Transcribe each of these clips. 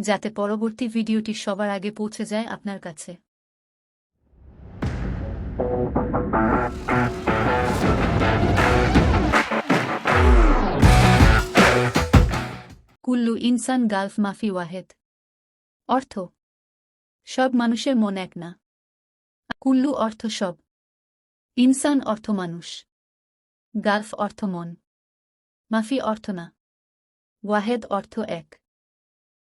যাতে পরবর্তী ভিডিওটি সবার আগে পৌঁছে যায় আপনার কাছে। কুল্লু ইনসান গালফ মাফি ওয়াহেদ। অর্থ, সব মানুষের মন এক না। কুল্লু অর্থ সব। ইনসান অর্থ মানুষ। গালফ অর্থ মন। মাফি অর্থ না। ওয়াহেদ অর্থ এক।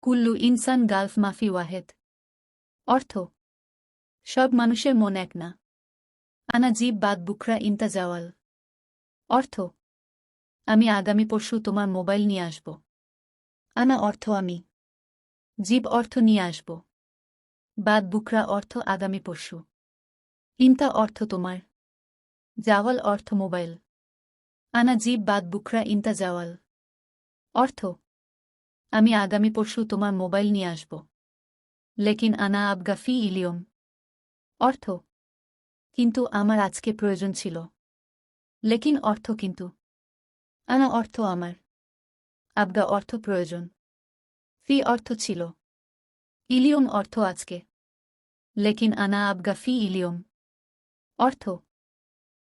কুল্লু ইনসান গালফ মাফি ওয়াহেদ। অর্থ, সব মানুষের মন এক না। আনা জীব বাদ বুকরা ইন্তা জাওয়াল। অর্থ, আমি আগামী পরশু তোমার মোবাইল নিয়ে আসব। আনা অর্থ, আমি জীব অর্থ নিয়ে আসব। বাদ বুকরা অর্থ, আগামী পরশু। ইন্তা অর্থ তোমার। জাওয়াল অর্থ মোবাইল। আনা জীব বাদ বুকরা ইন্তা জাওয়াল। অর্থ আমি আগামী পরশু তোমার মোবাইল নিয়ে আসব। লেকিন আনা আবগাফি ইলিয়ম। অর্থ? কিন্তু আমার আজকে প্রয়োজন ছিল। লেকিন অর্থ কিন্তু? আনা অর্থ আমার। আবগা অর্থ প্রয়োজন। ফি অর্থ ছিল। ইলিয়ম অর্থ আজকে। লেকিন আনা আবগা ফি ইলিয়ম। অর্থ?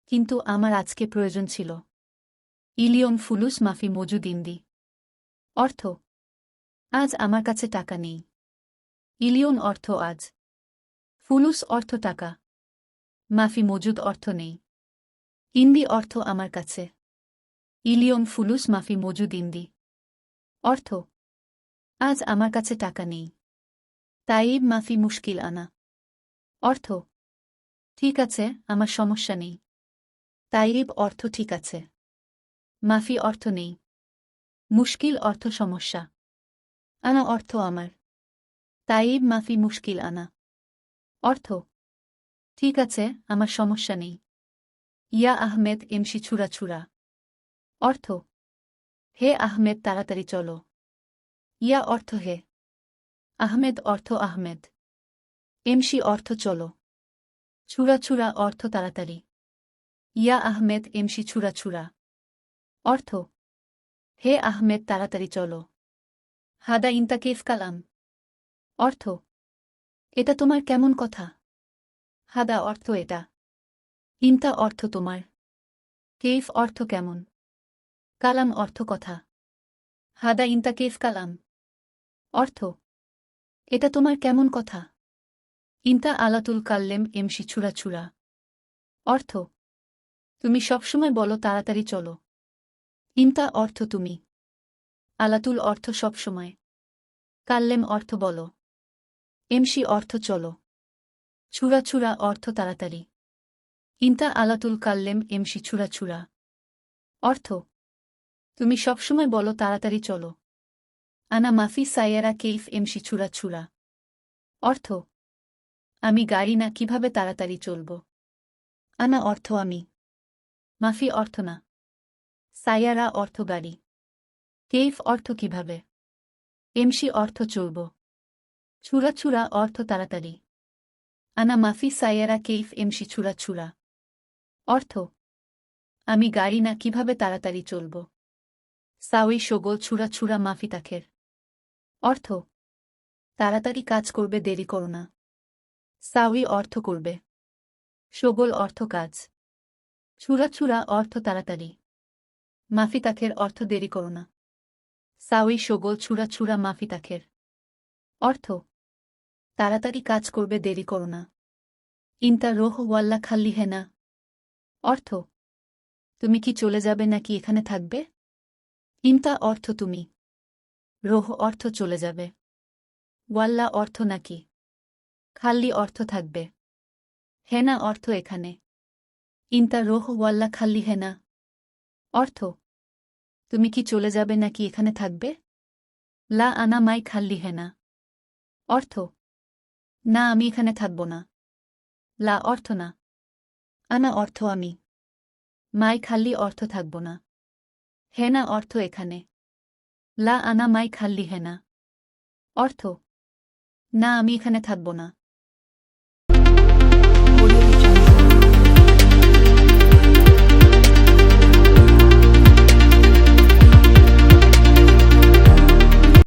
কিন্তু আমার আজকে প্রয়োজন ছিল। ইলিয়ম ফুলুস মাফি মজুদিন্দি অর্থ? আজ আমার কাছে টাকা নেই। ইলিয়ন অর্থ আজ। ফুলুস অর্থ টাকা। মাফি মজুদ অর্থ নেই। ইন্দি অর্থ আমার কাছে। ইলিয়ন, ফুলুস, মাফি মজুদ, ইন্দি। অর্থ, আজ আমার কাছে টাকা নেই। তাইব, মাফি মুশকিল আনা। অর্থ, ঠিক আছে, আমার সমস্যা নেই। তাইব অর্থ ঠিক আছে। মাফি অর্থ নেই। মুশকিল অর্থ সমস্যা। আনা অর্থ আমার তাইব মাফি মুশকিল আনা অর্থ ঠিক আছে আমার সমস্যা নেই ইয়া আহমেদ এমসি ছুরা ছুরা অর্থ হে আহমেদ তাড়াতাড়ি চলো ইয়া অর্থ হে আহমেদ অর্থ আহমেদ এমসি অর্থ চলো ছুরা ছুরা অর্থ তাড়াতাড়ি ইয়া আহমেদ এমসি ছুরা ছুরা অর্থ হে আহমেদ তাড়াতাড়ি চলো হাদা ইন্তা কেফ কালাম অর্থ, এটা তোমার কেমন কথা? হাদা অর্থ এটা। ইন্তা অর্থ তোমার। কেফ অর্থ কেমন? কালাম অর্থ কথা। হাদা ইন্তা কেফ কালাম অর্থ, এটা তোমার কেমন কথা? ইন্তা আলাতুল কাল্লেম এমসি ছুড়া ছুরা অর্থ, তুমি সবসময় বলো তাড়াতাড়ি চলো। ইন্তা অর্থ তুমি। আলাতুল অর্থ সবসময় কাল্লেম অর্থ বলো। এমসি অর্থ চলো। ছুরা অর্থ তাড়াতাড়ি। ইন্তা আলাতুল কাল্লেম, এমসি ছুরা অর্থ, তুমি সবসময় বলো তাড়াতাড়ি চলো। আনা মাফি সাইয়ারা কেইফ, এমসি ছুরা অর্থ, আমি গাড়ি না, কীভাবে তাড়াতাড়ি চলব? আনা অর্থ আমি। মাফি অর্থ না। সাইয়ারা অর্থ গাড়ি। কেইফ অর্থ কীভাবে? এমসি অর্থ চলব। ছুরা ছুরা অর্থ তাড়াতাড়ি। আনা মাফি সাইয়ারা কেইফ এমসি ছুরা ছুরা অর্থ, আমি গাড়ি না কীভাবে তাড়াতাড়ি চলব? সাউই সগোল ছুরা ছুরা মাফি তাখের। অর্থ, তাড়াতাড়ি কাজ করবে, দেরি করো না। সাউই অর্থ করবে। সগোল অর্থ কাজ। ছুরা ছুরা অর্থ তাড়াতাড়ি। মাফি তাখের অর্থ দেরি করো না। সাউই সগোল ছুরা ছুরা মাফি তাখের অর্থ, তাড়াতাড়ি কাজ করবে, দেরি করো না। ইন্তা রোহ ওয়াল্লা খাল্লি হেনা অর্থ, তুমি কি চলে যাবে নাকি এখানে থাকবে? ইন্তা অর্থ তুমি। রোহ অর্থ চলে যাবে। ওয়াল্লা অর্থ নাকি? খাল্লি অর্থ থাকবে। হেনা অর্থ এখানে। ইন্তা রোহ ওয়াল্লা খাল্লি হেনা অর্থ তুমি কি চলে যাবে নাকি এখানে থাকবে? লা আনা মাই খাল্লি হেনা। অর্থ, না, আমি এখানে থাকব না। লা অর্থ, না। আনা অর্থ, আমি। মাই খাল্লি অর্থ, থাকব না। হেনা অর্থ, এখানে। লা আনা মাই খাল্লি হেনা। অর্থ, না, আমি এখানে থাকব না।